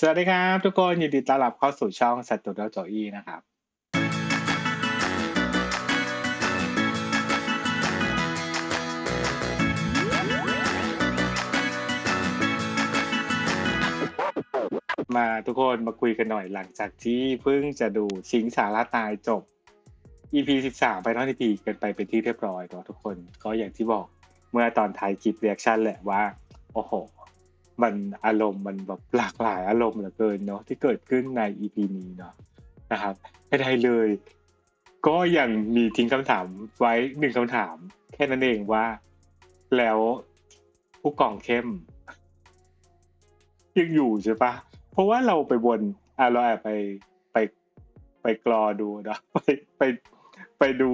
สวัสดีครับทุกคนยินดีต้อนรับเข้าสู่ช่องสัตว์ตุดโจอีนะครับ มาทุกคนมาคุยกันหน่อยหลังจากที่เพิ่งจะดูชิงสาระตายจบ EP 13 ไปนอน EP กันไปเป็นที่เรียบร้อยเนาะทุกคน ก็อย่างที่บอกเมื่อตอนท้ายคลิปเรียกชั่นแหละว่า โอ้โห มันอารมณ์มันแบบหลากหลายอารมณ์เหลือเกินเนาะที่เกิดขึ้นใน EP นี้เนาะนะครับไม่ได้เลย ก็ยังมีทิ้งคำถามไว้หนึ่งคำถาม แค่นั้นเองว่า แล้วผู้กองเข้มยังอยู่ใช่ปะเพราะว่าเราไปวนอะเราแอบไปไปไปกรอดูเนาะไปไปไปดู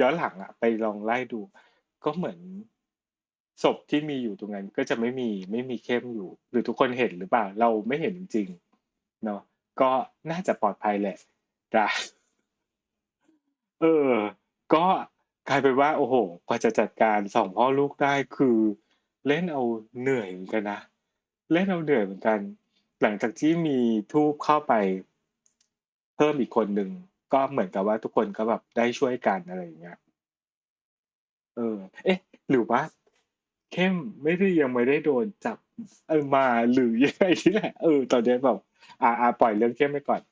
ย้อนหลังอะไปลองไล่ดู ก็เหมือน ศพที่มีอยู่ตรงนั้นก็จะไม่มีไม่มีเข้มอยู่ หรือทุกคนเห็นหรือเปล่า เราไม่เห็นจริงเนาะก็น่าจะปลอดภัยแหละจ้ะเออ ก็กลายเป็นว่า โอ้โหกว่าจะจัดการสองพ่อลูกได้คือ เล่นเอาเหนื่อยเหมือนกันนะเล่นเอาเหนื่อยเหมือนกัน หลังจากที่มีทูบเข้าไป เพิ่มอีกคนหนึ่งก็เหมือนกับว่าทุกคนก็แบบได้ช่วยกันอะไรอย่างเงี้ยเออ เอ๊ะ หรือว่า เข้มไม่ได้ยังไม่ได้โดนจับเออมาหรือยังไงที่แหละเออตอนนี้แบบอ่าอ่าปล่อยเรื่องเข้มไปก่อน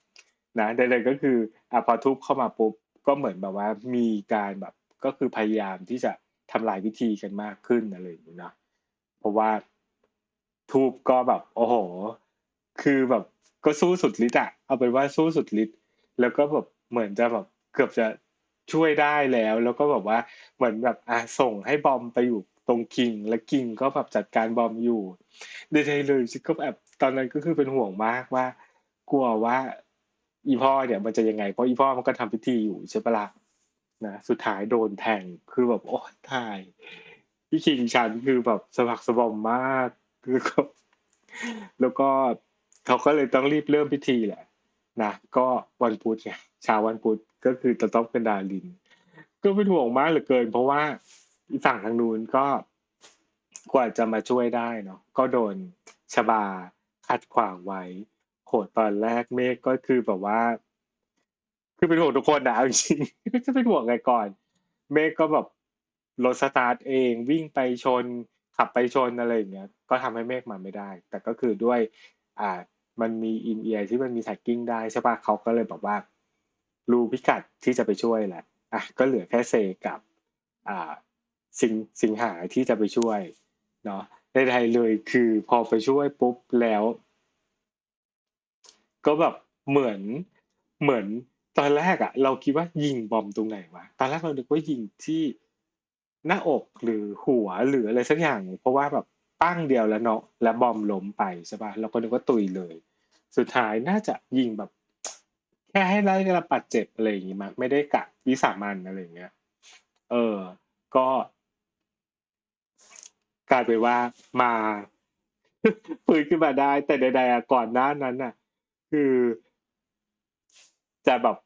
นะใดๆก็คืออ่าพอทุบเข้ามาปุ๊บก็เหมือนแบบว่ามีการแบบก็คือพยายามที่จะทำลายวิธีกันมากขึ้นอะไรอย่างนี้เนะเพราะว่าทูบก็แบบโอ้โห คือแบบก็สู้สุดฤทธิ์อะเอาเป็นว่าสู้สุดฤทธิ์แล้วก็แบบเหมือนจะแบบเกือบจะช่วยได้แล้ว แล้วก็แบบว่าเหมือนแบบอะส่งให้บอมไปอยู่ ตรงคิง และคิงก็แบบจัดการบอมอยู่ใดๆเลยฉันก็แบบตอนนั้นก็คือเป็นห่วงมากว่า กลัวว่า อีพ่อเนี่ย มันจะยังไงเพราะอีพ่อมันก็ทำพิธีอยู่ใช่ปะล่ะนะสุดท้ายโดนแทงคือแบบโอ้ตายพี่คิงชันคือแบบสะบักสบอมมากแล้วก็แล้วก็เขาก็เลยต้องรีบเริ่มพิธีแหละนะก็วันพุธไงเช้าวันพุธก็คือจะต้องเป็นดาริน ก็เป็นห่วงมากเหลือเกิน เพราะว่า ฝั่งทางนู้นก็กว่าจะมาช่วยได้เนาะก็โดนชบาขัดขวางไว้โหตอนแรกเมฆก็คือแบบว่า คือเป็นห่วงทุกคนนะจริงจะเป็นห่วงไงก่อน เมฆก็แบบรถสตาร์ทเองวิ่งไปชน ขับไปชนอะไรอย่างเงี้ยก็ทำให้เมฆมาไม่ได้ แต่ก็คือด้วย อ่า มันมีอินเอียร์ที่มันมีแท็กกิ้งได้ใช่ปะเขาก็เลยบอกว่ารู้พิกัดที่จะไปช่วยแหละอะก็เหลือแค่เซกับ อ่า สิงสิงหาที่จะไปช่วยเนาะใดๆเลยคือพอไปช่วยปุ๊บแล้ว ก็แบบเหมือนเหมือนตอนแรกอะเราคิดว่ายิงบอมตรงไหนวะตอนแรกเราคิดว่ายิงที่หน้าอกหรือหัวหรืออะไรสักอย่าง เพราะว่าแบบปั้งเดียวแล้วเนาะแล้วบอมล้มไปใช่ปะเราก็นึกว่าตุยเลย สุดท้ายน่าจะยิงแบบ แค่ให้ไล่ระบาดเจ็บอะไรอย่างงี้มั้งไม่ได้กะวิสามันอะไรอย่างเงี้ย เออ ก็ กลายเป็นว่ามาฟื้นขึ้นมาได้ แต่ใดๆอะก่อนหน้านั้นน่ะ คือ จะแบบ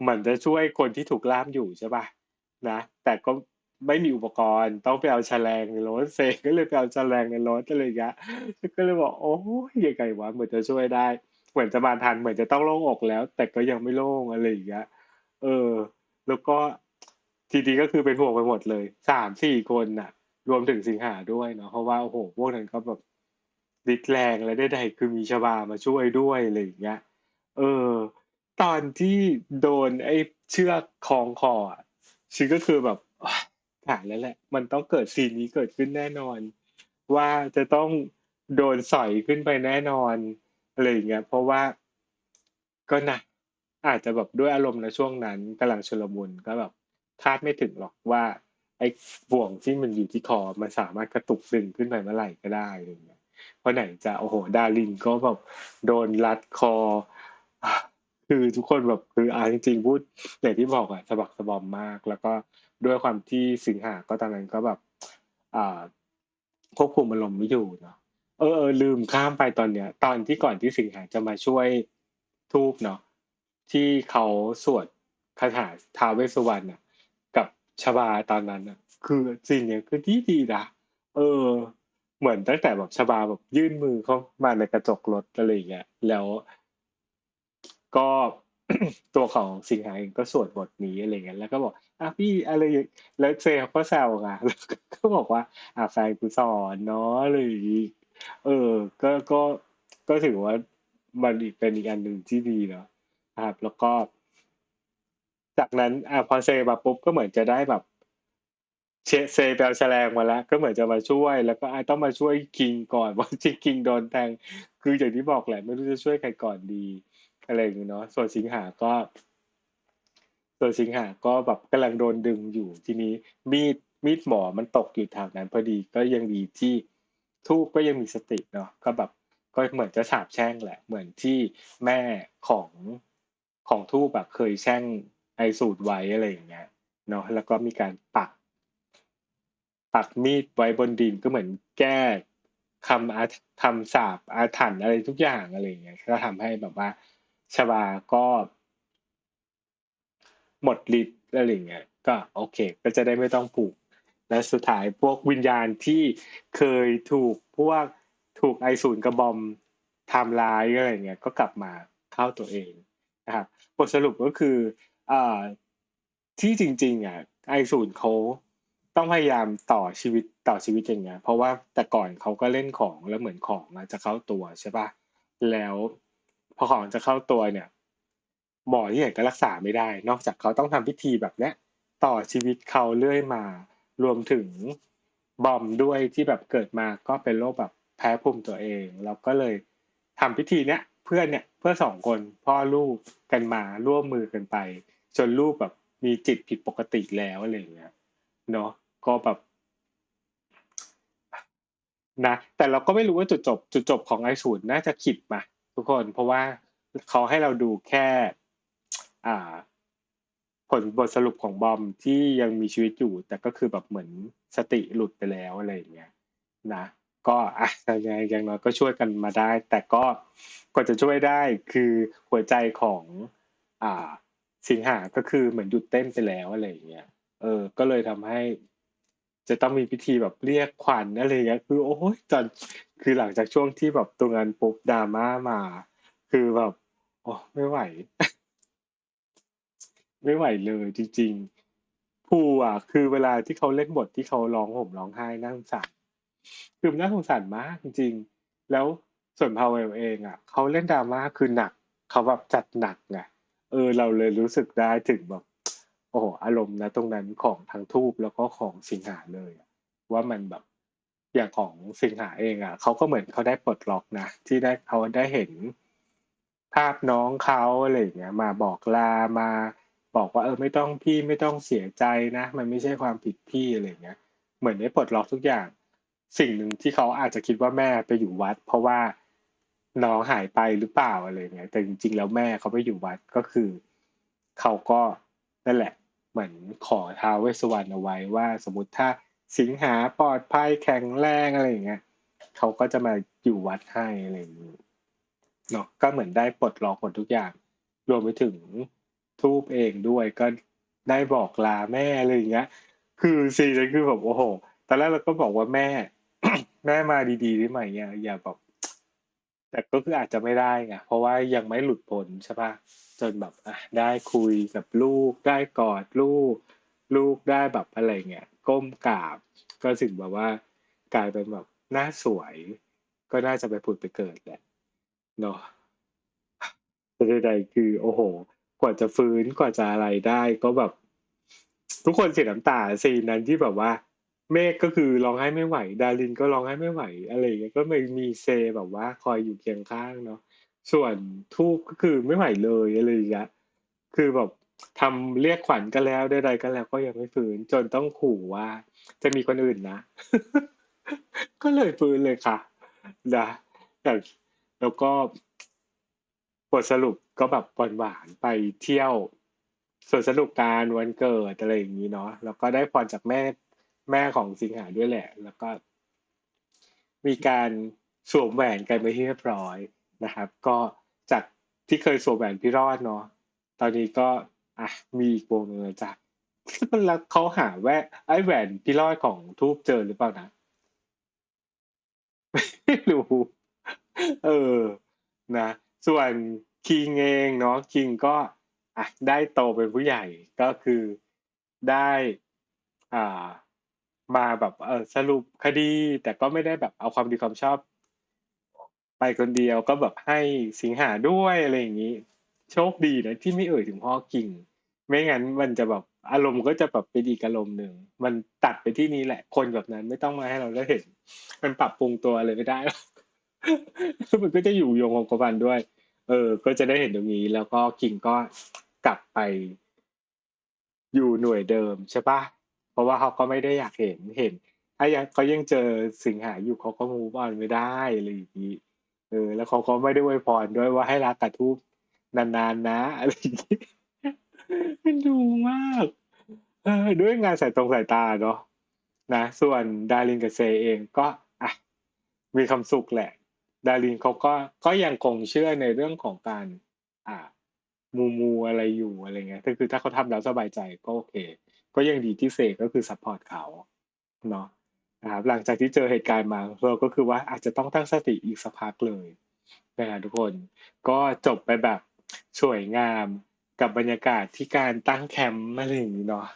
เหมือนจะช่วยคนที่ถูกล่ามอยู่ใช่ป่ะนะแต่ก็ไม่มีอุปกรณ์ ต้องไปเอาแฉลงในรถเซก็เลยไปเอาแฉลงในรถอะไรอย่างเงี้ยก็เลยบอกโอ้ยยังไงวะเหมือนจะช่วยได้ เหมือนจะมาทันเหมือนจะต้องโล่งอกแล้ว แต่ก็ยังไม่โล่งอะไรอย่างเงี้ยเออ แล้วก็ทีนี้ก็คือเป็นห่วงไปหมดเลยสามสี่คนน่ะ รวมถึงสิงหาด้วยเนาะเพราะว่าโอ้โหพวกนั้นก็แบบดิดแรงและได้ใดคือมีชบามาช่วยด้วยอะไรอย่างเงี้ยเออ ตอนที่โดนไอ้เชือกคล้องคออะฉันก็คือแบบถ่ายแล้วแหละ มันต้องเกิดซีนนี้เกิดขึ้นแน่นอน ว่าจะต้องโดนสอยขึ้นไปแน่นอนอะไรอย่างเงี้ยเพราะว่าก็นะอาจจะแบบด้วยอารมณ์ในช่วงนั้นกำลังชลมุนก็แบบคาดไม่ถึงหรอกว่า ไอ้บ่วงที่มันอยู่ที่คอมันสามารถกระตุกดึงขึ้นไปเมื่อไหร่ก็ได้อะไรเงี้ยเพราะไหนจะโอ้โหดารินก็แบบโดนรัดคอ คือทุกคนแบบคืออ่าจริงๆพูดอย่างที่บอกอะสะบักสะบอมมาก แล้วก็ด้วยความที่สิงหาก็ตอนนั้นก็แบบอ่าควบคุมอารมณ์ไม่อยู่เนาะเออเออลืมข้ามไปตอนเนี้ย ตอนที่ก่อนที่สิงหาจะมาช่วยทูบเนาะที่เขาสวดคาถาท้าวเวสสุวรรณอะ ชบาตอนนั้นอะคือสิ่งเนี้ยคือที่ดีนะเออ เหมือนตั้งแต่แบบชบาแบบยื่นมือเข้ามาในกระจกรถอะไรอย่างเงี้ยแล้ว ก็ตัวของสิงหาเองก็สวดบทนี้อะไรเงี้ยแล้วก็บอกอะพี่อะไรอย่างแล้วเซเขาก็แซวไงแล้วก็บอกว่าอะแฟนกูสอนเนาะอะไรอย่างงี้เออ ก็ก็ก็ถือว่ามันอีกเป็นอีกอันหนึ่งที่ดีเนาะนะครับ แล้วก็ จากนั้นอะพอเซมาปุ๊บก็เหมือนจะได้แบบเชเซไปเอาแฉลงมาแล้ว ก็เหมือนจะมาช่วย แล้วก็อต้องมาช่วยคิงก่อนเพราจริงคิงโดนแทงคืออย่างที่บอกแหละไม่รู้จะช่วยใครก่อนดีอะไรอย่างเนาะส่วนสิงหาก็ส่วนสิงหาก็แบบกำลังโดนดึงอยู่ทีนี้มีดมีดหมอมันตกอยู่ทางนั้น พอดีก็ยังดีที่ทูบก็ยังมีสติเนาะก็แบบก็เหมือนจะสาบแช่งแหละ เหมือนที่แม่ของของทูบแบบเคยแช่ง ไอสูตรไว้อะไรอย่างเงี้ยเนาะแล้วก็มีการปัก ปักมีดไว้บนดินก็เหมือนแก้คำอาคำสาปอาถรรพ์อะไรทุกอย่างอะไรอย่างเงี้ยก็ทำให้แบบว่าชบาก็หมดฤทธิ์อะไรอย่างเงี้ยก็โอเค ก็จะได้ไม่ต้องผูก และสุดท้ายพวกวิญญาณที่เคยถูกพวกถูกไอศูนย์กระบอมทำร้ายอะไรเงี้ยก็กลับมาเข้าตัวเองนะครับบทสรุปก็คือ อ่าที่จริง ๆ อะ ไอศูนย์เขาต้องพยายามต่อชีวิตต่อชีวิตอย่างเงี้ย เพราะว่าแต่ก่อนเขาก็เล่นของแล้วเหมือนของจะเข้าตัวใช่ปะแล้วพอของจะเข้าตัวเนี่ย หมอที่ไหนก็รักษาไม่ได้ นอกจากเขาต้องทำพิธีแบบเนี้ยต่อชีวิตเขาเรื่อยมา รวมถึงบอมด้วยที่แบบเกิดมาก็เป็นโรคแบบแพ้ภูมิตัวเองแล้วก็เลยทำพิธีเนี้ยเพื่อนเนี่ยเพื่อสองคนพ่อลูกกันมาร่วมมือกันไป จนลูกแบบมีจิตผิดปกติแล้วอะไรอย่างเงี้ยเนาะก็แบบนะแต่เราก็ไม่รู้ว่าจุดจบ จุดจบของไอศูนย์น่าจะขิดมาทุกคน เพราะว่าเขาให้เราดูแค่ อ่า ผลบทสรุปของบอมที่ยังมีชีวิตอยู่ แต่ก็คือแบบเหมือนสติหลุดไปแล้วอะไรอย่างเงี้ยนะก็อะยังไงอย่างน้อยก็ช่วยกันมาได้ แต่ก็ก็จะช่วยได้คือหัวใจของ อ่า สิงหาก็คือเหมือนหยุดเต้นไปแล้วอะไรอย่างเงี้ย เออ ก็เลยทำให้ จะต้องมีพิธีแบบเรียกขวัญอะไรอย่างเงี้ย คือโอ้ยจนคือหลังจากช่วงที่แบบตรงนั้นปุ๊บดราม่ามา คือแบบโอ้ไม่ไหว ไม่ไหวเลยจริงๆภูอะ คือเวลาที่เขาเล่นบทที่เขาร้องห่มร้องไห้น่าสงสารคือมันน่าสงสารมากจริงๆ แล้วส่วนพาวเวลเองอะเขาเล่นดราม่าคือหนักเขาแบบจัดหนักไง เออ เราเลยรู้สึกได้ถึงแบบโอ้โหอารมณ์นะตรงนั้นของทั้งทูบแล้วก็ของสิงหาเลยว่ามันแบบอย่างของสิงหาเองอะเขาก็เหมือนเขาได้ปลดล็อกนะที่ได้เขาได้เห็นภาพน้องเขาอะไรอย่างเงี้ย มาบอกลามาบอกว่าเออไม่ต้องพี่ไม่ต้องเสียใจนะ มันไม่ใช่ความผิดพี่อะไรเงี้ย เหมือนได้ปลดล็อกทุกอย่าง สิ่งหนึ่งที่เขาอาจจะคิดว่าแม่ไปอยู่วัด เพราะว่า น้องหายไปหรือเปล่าอะไรเงี้ยแต่จริง ๆ แล้วแม่เขาไปอยู่วัดก็คือเขาก็นั่นแหละ เหมือนขอท้าวเวสสวรรณเอาไว้ว่า สมมติถ้าสิงหาปลอดภัยแข็งแรงอะไรอย่างเงี้ยเขาก็จะมาอยู่วัดให้อะไรอย่างนี้เนาะก็เหมือนได้ปลดล็อกหมดทุกอย่าง รวมไปถึงทูบเองด้วยก็ได้บอกลาแม่อะไรอย่างเงี้ย คือซีนนั้นคือแบบโอ้โหตอนแรกเราก็บอกว่าแม่ แม่มาดีๆได้ไหมอย่าอย่าแบบ แต่ก็คืออาจจะไม่ได้ไงเพราะว่ายังไม่หลุดพ้นใช่ปะจนแบบอะได้คุยกับลูก ได้กอดลูก ลูกได้แบบอะไรเงี้ยก้มกราบ ก็ถึงแบบว่ากลายเป็นแบบหน้าสวย ก็น่าจะไปผุดไปเกิดแหละเนาะแต่ใดๆคือ โอ้โห กว่าจะฟื้นกว่าจะอะไรได้ ก็แบบ ทุกคนเสียน้ำตาซีนนั้นที่แบบว่า เมฆก็คือร้องไห้ไม่ไหว ดารินก็ร้องไห้ไม่ไหว อะไรอย่างเงี้ยก็ไม่มีเซแบบว่าคอยอยู่เคียงข้างเนาะส่วนทูบก็คือไม่ไหวเลยอะไรอย่างเงี้ยคือแบบทำเรียกขวัญก็แล้วใดๆก็แล้วก็ยังไม่ฟื้น จนต้องขู่ว่า จะมีคนอื่นนะ ก็เลยฟื้นเลยค่ะนะแต่แล้วก็บทสรุปก็แบบหวานๆไปเที่ยวสวนสนุกการวันเกิดอะไรอย่างนี้เนาะแล้วก็ได้พรจากแม่ แม่ของสิงหาด้วยแหละ แล้วก็ มีการสวมแหวนกันไปที่เรียบร้อยนะครับ ก็จากที่เคยสวมแหวนพี่รอดเนาะตอนนี้ก็อะมีอีกวงหนึงจ้ะแล้วเขาหาแหวนไอ้แหวนพี่รอดของทูบเจอหรือเปล่านะไม่รู้เออนะส่วนคิงเองเนาะคิงก็อะได้โตเป็นผู้ใหญ่ก็คือได้อ่า มาแบบเออสรุปคดี แต่ก็ไม่ได้แบบเอาความดีความชอบ ไปคนเดียวก็แบบให้สิงหาด้วยอะไรอย่างนี้ โชคดีนะที่ไม่เอ่ยถึงพ่อคิงไม่งั้นมันจะแบบอารมณ์ก็จะแบบเป็นอีกอารมณ์หนึ่งมันตัดไปที่นี้แหละ คนแบบนั้นไม่ต้องมาให้เราได้เห็น มันปรับปรุงตัวอะไรไม่ได้หรอกมันก็จะอยู่โยงของกบันด้วย เออ ก็จะได้เห็นตรงนี้ แล้วก็คิงก็กลับไป อยู่หน่วยเดิมใช่ปะ ราะว่าเขาก็ไม่ได้อยากเห็นเห็น ถ้ายังเขายังเจอสิงหาอยู่เขาก็มูฟออนไม่ได้อะไรอย่างนี้เออ แล้วเขาก็ไม่ได้ไวพรด้วยว่าให้รักกระทุบนานๆนะอะไรอย่างนี้มันดูมากเออด้วยงานสายตรงสายตาเนาะนะส่วนดารินกับเซเองก็อะมีความสุขแหละ ดารินเขาก็ก็ยังคงเชื่อในเรื่องของการ อ่า มูมูอะไรอยู่อะไรเงี้ยก็คือถ้าเขาทำแล้วสบายใจก็โอเค ก็ยังดีที่เซก็คือซัพพอร์ตเขาเนาะนะครับหลังจากที่เจอเหตุการณ์มาเราก็คือว่าอาจจะต้องตั้งสติอีกสักพักเลยนะทุกคนก็จบไปแบบสวยงามกับบรรยากาศที่การตั้งแคมป์อะไรอย่างนี้เนาะ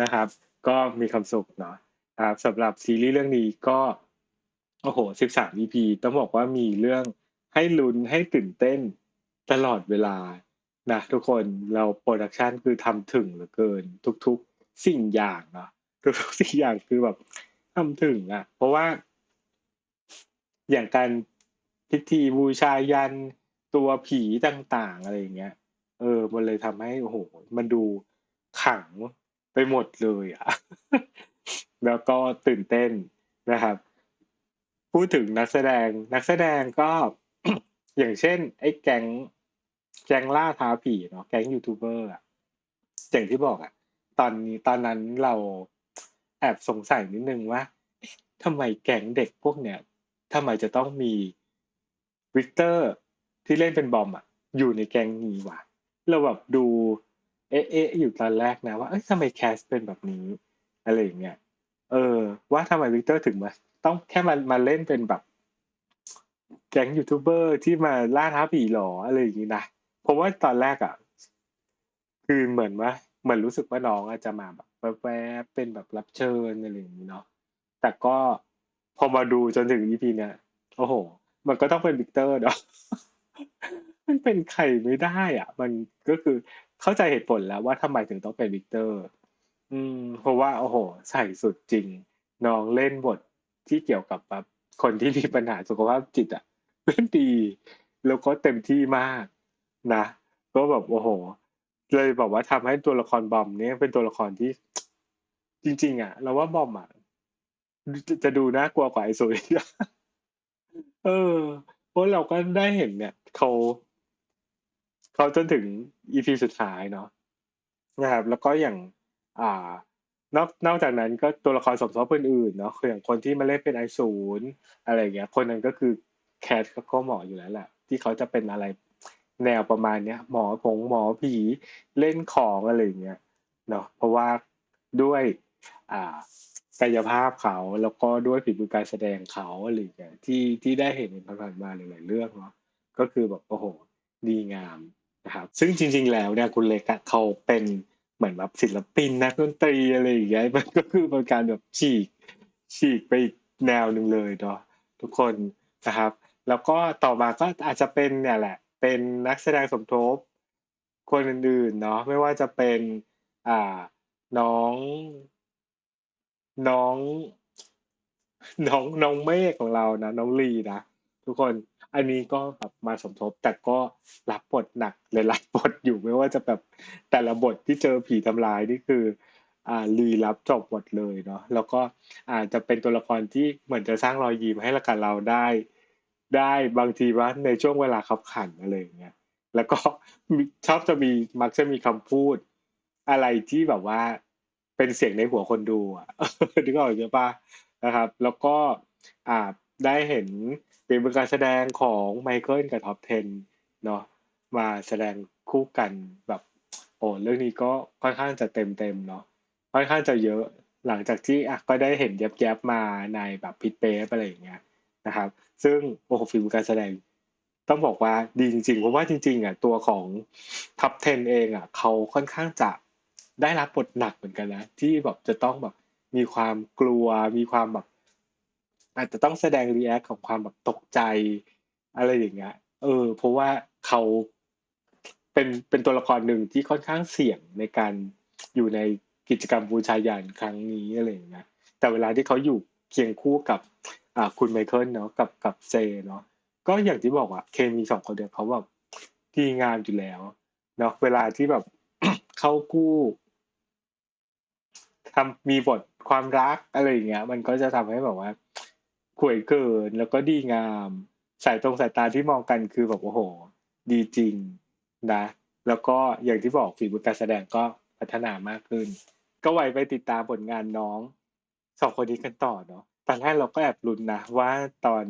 นะครับ ก็มีความสุขเนาะครับสำหรับซีรีส์เรื่องนี้ก็โอ้โหสิบสาม EP ต้องบอกว่ามีเรื่องให้ลุ้นให้ตื่นเต้นตลอดเวลานะทุกคนเราโปรดักชันคือทำถึงเหลือเกินทุกๆ สิ่งอย่างเนาะทุกๆสิ่งอย่างคือแบบทำถึงอะ เพราะว่า อย่างการพิธีบูชายันตัวผีต่างๆ อะไรอย่างเงี้ย เออ มันเลยทำให้โอ้โห มันดูขังไปหมดเลยอะ แล้วก็ตื่นเต้นนะครับ พูดถึงนักแสดง นักแสดงก็อย่างเช่น ไอ้แก๊งแก๊งล่าท้าผีเนาะแก๊งยูทูบเบอร์อะอย่างที่บอกอะ ตอนนี้ตอนนั้นเราแอบสงสัยนิดนึงว่าทำไมแก๊งเด็กพวกเนี้ยทำไมจะต้องมีวิกเตอร์ที่เล่นเป็นบอมอะ อยู่ในแก๊งนี้วะเราแบบดูเอ๊ะอยู่ตอนแรกนะว่าเอ้ยทำไมแคสเป็นแบบนี้อะไรอย่างเงี้ยเออ ว่าทำไมวิกเตอร์ถึงมาต้องแค่มามาเล่นเป็นแบบ แก๊งยูทูบเบอร์ที่มาล่าท้าผีหรออะไรอย่างงี้นะเพราะว่าตอนแรกอะคือเหมือนว่า เหมือนรู้สึกว่าน้องอาจจะมาแบบแวบๆเป็นแบบรับเชิญอะไรอย่างนี้เนาะแต่ก็พอมาดูจนถึง EP เนี่ยโอ้โห มันก็ต้องเป็นวิกเตอร์เนาะมันเป็นใครไม่ได้อะ มันก็คือเข้าใจเหตุผลแล้วว่าทำไมถึงต้องเป็นวิกเตอร์ อืม เพราะว่าโอ้โห ใส่สุดจริง น้องเล่นบทที่เกี่ยวกับแบบคนที่มีปัญหาสุขภาพจิตอะเล่นดี แล้วก็เต็มที่มากนะก็แบบโอ้โห เลยบอกว่าทำให้ตัวละครบอมเนี่ยเป็นตัวละครที่ จริง ๆ อะ เราว่าบอมอะจะจะดูน่ากลัวกว่าไอ้สุยเออเพราะเราก็ได้เห็นเนี่ยเขาเขาจนถึงอีพีสุดท้ายเนาะนะครับ แล้วก็อย่าง อ่า นอกนอกจากนั้นก็ตัวละครสมทบอื่นๆเนาะคืออย่างคนที่มาเล่นเป็นไอศูนย์อะไรเงี้ย คนนั้นก็คือแคทก็หมออยู่แล้วแหละที่เขาจะเป็นอะไร แนวประมาณเนี้ยหมอผงหมอผีเล่นของอะไรเงี้ยเนาะเพราะว่าด้วยอ่ากายภาพเขาแล้วก็ด้วยฝีมือการแสดงเขาอะไรเงี้ยที่ที่ได้เห็นผ่านมาหลายๆเรื่องเนาะก็คือแบบโอ้โหดีงามนะครับซึ่งจริง ๆ แล้วเนี่ยคุณเล็กเขาเป็นเหมือนแบบศิลปินนักดนตรีอะไรอย่างเงี้ยมันก็คือเป็นการแบบฉีกฉีกไปอีกแนวหนึ่งเลยเนาะทุกคนนะครับ แล้วก็ต่อมาก็อาจจะเป็นเนี่ยแหละ เป็นนักแสดงสมทบ คนอื่นๆเนาะไม่ว่าจะเป็นอ่าน้อง น้อง น้องน้องเมฆของเรานะน้องลีนะทุกคนอันนี้ก็แบบมาสมทบ แต่ก็รับบทหนักเลยรับบทอยู่ไม่ว่าจะแบบแต่ละบทที่เจอผีทำลายนี่คือ อ่าลีรับจบหมดเลยเนาะแล้วก็อาจจะเป็นตัวละครที่เหมือนจะสร้างรอยยิ้มให้ละกันเราได้ ได้บางทีว่าในช่วงเวลาขับขันอะไรอย่างเงี้ยแล้วก็ชอบจะมีมักจะมีคำพูด อะไรที่แบบว่า เป็นเสียงในหัวคนดูอะนึกออกใช่ปะนะครับ แล้วก็อ่าได้เห็นเป็นการแสดงของไมเคิลกับท็อป10เนาะมาแสดงคู่กันแบบโอ้เรื่องนี้ก็ค่อนข้างจะเต็มเต็มเนาะค่อนข้างจะเยอะหลังจากที่อะก็ได้เห็นแยบๆมาในแบบพิทเปสอะไรอย่างเงี้ย นะครับ ซึ่งโอ้โหฟิล์มการแสดง ต้องบอกว่าดีจริงๆ เพราะว่าจริงๆอะตัวของท็อป10เองอะเขาค่อนข้างจะได้รับบทหนักเหมือนกันนะ ที่แบบจะต้องแบบมีความกลัวมีความแบบอาจจะต้องแสดงรีแอคของความแบบตกใจอะไรอย่างเงี้ย เออ เพราะว่าเขาเป็นเป็นตัวละครหนึ่งที่ค่อนข้างเสี่ยงในการอยู่ในกิจกรรมบูชายันครั้งนี้อะไรอย่างเงี้ยแต่เวลาที่เขาอยู่เคียงคู่กับ อ่าคุณไมเคิลเนาะกับกับเซเนาะก็อย่างที่บอกอะเคมีสองคนเดียวเขาแบบดีงามอยู่แล้วเนาะเวลาที่แบบเข้ากู้ทำมีบทความรักอะไรอย่างเงี้ย มันก็จะทำให้แบบว่าขวยเกินแล้วก็ดีงามสายตรงสายตาที่มองกันคือแบบโอ้โห ดีจริงนะ แล้วก็อย่างที่บอกฝีมือการแสดงก็พัฒนามากขึ้น ก็ไว้ไปติดตามผลงานน้องสองคนนี้กันต่อเนาะ ตอนแรกเราก็แอบลุ้นนะ ว่าตอน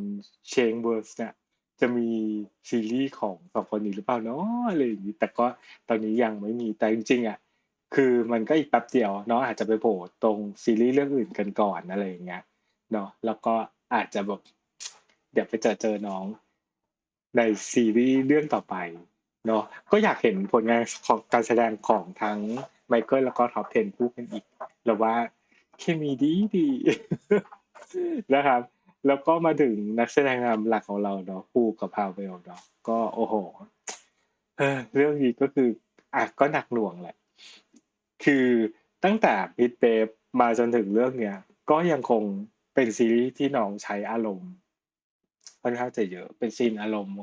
เชงเวิร์สเนี่ยจะมีซีรีส์ของสองคนนี้หรือเปล่าเนาะอะไรอย่างนี้แต่ก็ตอนนี้ยังไม่มีแต่จริงๆอะคือมันก็อีกแป๊บเดียวเนาะอาจจะไปโผล่ตรงซีรีส์เรื่องอื่นกันก่อนอะไรอย่างเงี้ยเนาะแล้วก็อาจจะแบบเดี๋ยวไปเจอเจอน้องในซีรีส์เรื่องต่อไปเนาะก็อยากเห็นผลงานของการแสดงของทั้งไมเคิลแล้วก็ท็อป10คู่กันอีกแล้วว่าเคมีดีดี นะครับ แล้วก็มาถึงนักแสดงนำหลักของเราเนาะปูกับพาวเวลเนาะก็โอ้โหเรื่องนี้ก็คืออะก็หนักหน่วงแหละ คือตั้งแต่มิดเบฟมาจนถึงเรื่องเนี้ย ก็ยังคงเป็นซีรีส์ที่น้องใช้อารมณ์ค่อนข้างจะเยอะ เป็นซีนอารมณ์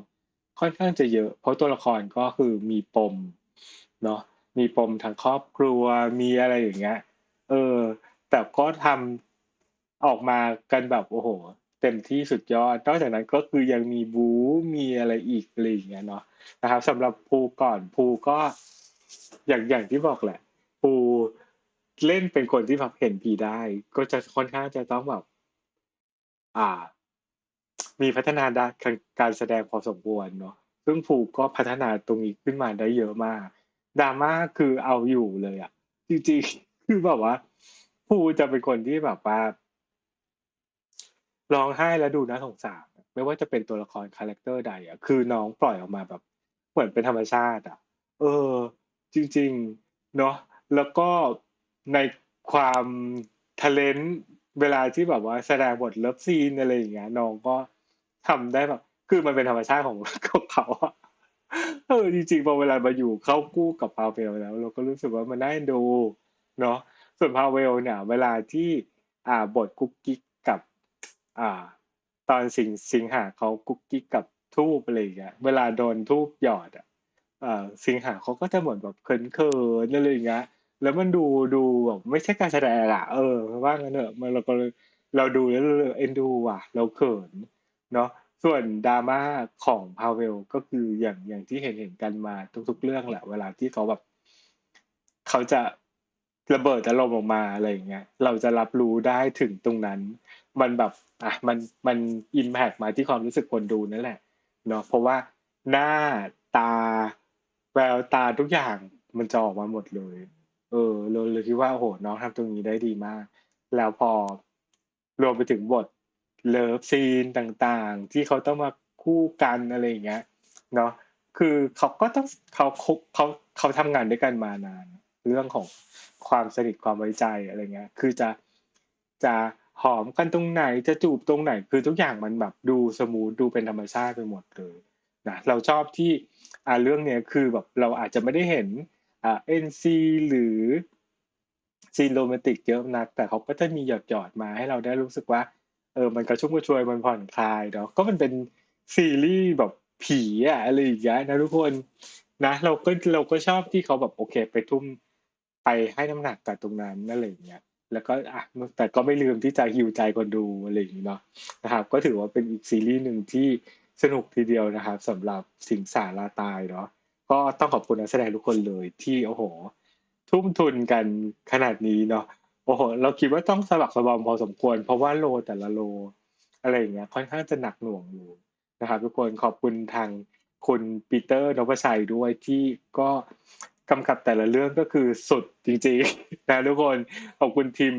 ค่อนข้างจะเยอะ เพราะตัวละครก็คือมีปมเนาะมีปมทางครอบครัวมีอะไรอย่างเงี้ย เออ แต่ก็ทำ ออกมากันแบบโอ้โห เต็มที่สุดยอด นอกจากนั้นก็คือยังมีบู๊มีอะไรอีกอะไรอย่างเงี้ยเนาะนะครับสำหรับภูก่อนภูก็อย่างอย่างที่บอกแหละภูเล่นเป็นคนที่แบบเห็นผีได้ ก็จะค่อนข้างจะต้องแบบอ่า มีพัฒนาด้านการแสดงพอสมควรเนาะซึ่งภูก็พัฒนาตรงนี้ขึ้นมาได้เยอะมากดราม่าคือเอาอยู่เลยอะจริงๆคือแบบว่าภูจะเป็นคนที่แบบว่า ร้องไห้แล้วดูน่าสงสารไม่ว่าจะเป็นตัวละครคาแรคเตอร์ใดอะคือน้องปล่อยออกมาแบบ เหมือนเป็นธรรมชาติอะเออ จริง ๆ เนาะแล้วก็ในความทะเลนเวลาที่แบบว่าแสดงบทเลิฟซีนอะไรอย่างเงี้ยน้องก็ทำได้แบบ คือมันเป็นธรรมชาติของของเขาอะเออจริงๆพอเวลามาอยู่เข้าคู่กับพาวเวลแล้ว เราก็รู้สึกว่ามันน่าดูเนาะส่วนพาวเวลเนี่ย เวลาที่อ่าบทกุ๊กกิ๊ก อ่า ตอนสิงสิงหาเขากุ๊กกิ๊กกับทูบอะไรอย่างเงี้ยเวลาโดนทูบหยอดอะสิงหาเขาก็จะเหมือนแบบเขินเขินอะไรอย่างเงี้ย แล้วมันดูดูแบบไม่ใช่การแสดงอะเออว่างั้นเถอะมันเราก็เราดูแล้วเราเอ็นดูว่ะ เราเขินเนาะส่วนดราม่าของพาเวลก็คืออย่างอย่างที่เห็นเห็นกันมาทุกๆเรื่องแหละ เวลาที่เขาแบบ เขาจะ ระเบิดอารมณ์ออกมาอะไรอย่างเงี้ยเราจะรับรู้ได้ถึงตรงนั้น มันแบบอะมันมันอิมแพกมาที่ความรู้สึกคนดูนั่นแหละเนาะเพราะว่าหน้าตาแววตาทุกอย่างมันจะออกมาหมดเลย เออเราเลยคิดว่าโอ้โหน้องทำตรงนี้ได้ดีมาก แล้วพอรวมไปถึงบทเลิฟซีนต่างๆ ที่เขาต้องมาคู่กันอะไรอย่างเงี้ยเนาะคือเขาก็ต้องเขาเขาเขาทำงานด้วยกันมานาน เรื่องของความสนิทความไว้ใจอะไรเงี้ย คือจะจะหอมกันตรงไหนจะจูบตรงไหน คือทุกอย่างมันแบบดูสมูทดูเป็นธรรมชาติไปหมดเลยนะเราชอบที่อ่าเรื่องเนี้ยคือแบบเราอาจจะไม่ได้เห็นอ่าเอ็นซีหรือซีนโรแมนติกเยอะนัก แต่เขาก็จะมีหยอดหยอดมาให้เราได้รู้สึกว่า เออมันกระชุ่มกระชวยมันผ่อนคลายเนาะก็มันเป็นซีรีส์แบบผีอะอะไรอย่างเงี้ยนะทุกคนนะเราก็เราก็ชอบที่เขาแบบโอเค ไปทุ่ม ไปให้น้ำหนักกับตรงนั้นนั่นอะไรอย่างเงี้ยแล้วก็อะแต่ก็ไม่ลืมที่จะฮิวใจคนดูอะไรอย่างเงี้ยเนาะนะครับ ก็ถือว่าเป็นอีกซีรีส์หนึ่งที่สนุกทีเดียวนะครับสำหรับสิงสาราตายเนาะก็ต้องขอบคุณนักแสดงทุกคนเลยที่โอ้โห ทุ่มทุนกันขนาดนี้เนาะโอ้โห เราคิดว่าต้องสลักสบอมพอสมควร เพราะว่าโลแต่ละโล อะไรอย่างเงี้ยค่อนข้างจะหนักหน่วงอยู่นะครับ ทุกคนขอบคุณทางคุณปีเตอร์นพชัยด้วยที่ก็ กำกับแต่ละเรื่องก็คือสุดจริงๆนะทุกคนขอบคุณทีม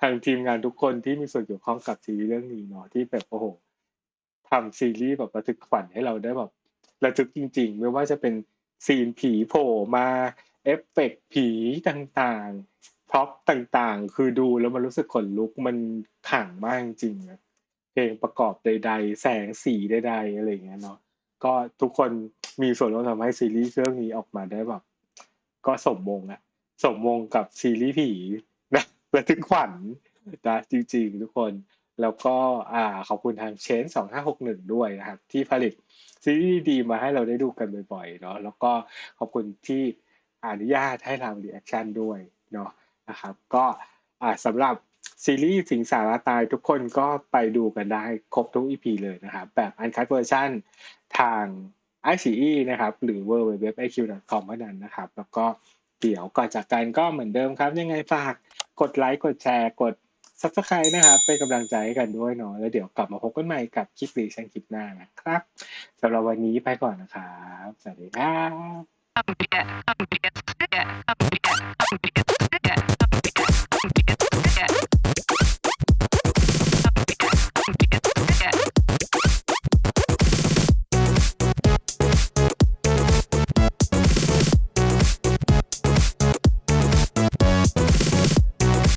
ทางทีมงานทุกคนที่มีส่วนเกี่ยวข้องกับซีรีส์เรื่องนี้เนาะที่แบบโอ้โหทำซีรีส์แบบระทึกขวัญให้เราได้แบบระทึกจริง ๆ ไม่ว่าจะเป็นซีนผีโผล่มาเอฟเฟกต์ผีต่างๆพ็อปต่างๆ คือดูแล้วมันรู้สึกขนลุกมันขังมากจริงๆนะเพลงประกอบใด ๆ แสงสีใด ๆ อะไรอย่างเงี้ยเนาะก็ทุกคนมีส่วนร่วมทำให้ซีรีส์เรื่องนี้ออกมาได้แบบ ก็สมมงอะสมมงกับซีรีส์ผีนะระทึกขวัญนะจริงๆ ทุกคน แล้วก็อ่าขอบคุณทางเชนสองห้าหกหนึ่งด้วยนะครับ ที่ผลิตซีรีส์ดีมาให้เราได้ดูกันบ่อยๆเนาะแล้วก็ขอบคุณที่อนุญาตให้ทำรีแอคชั่นด้วยเนาะนะครับ ก็อ่าสำหรับซีรีส์สิงสาราตายทุกคนก็ไปดูกันได้ครบทุก EP เลยนะครับ แบบอันคั v เวอร์ชันทาง i c e นะครับหรือ w w w i q c o m เท่านั้นนะครับ แล้วก็เดี๋ยวก่อนจากกันก็เหมือนเดิมครับ ยังไงฝากกดไลค์กดแชร์กด subscribe นะครับเป็นกำลังใจให้กันด้วยเนาะแล้วเดี๋ยวกลับมาพบกันใหม่กับคลิปรีชันคลิปหน้านะครับสำหรับวันนี้ไปก่อนนะครับ สวัสดีครับ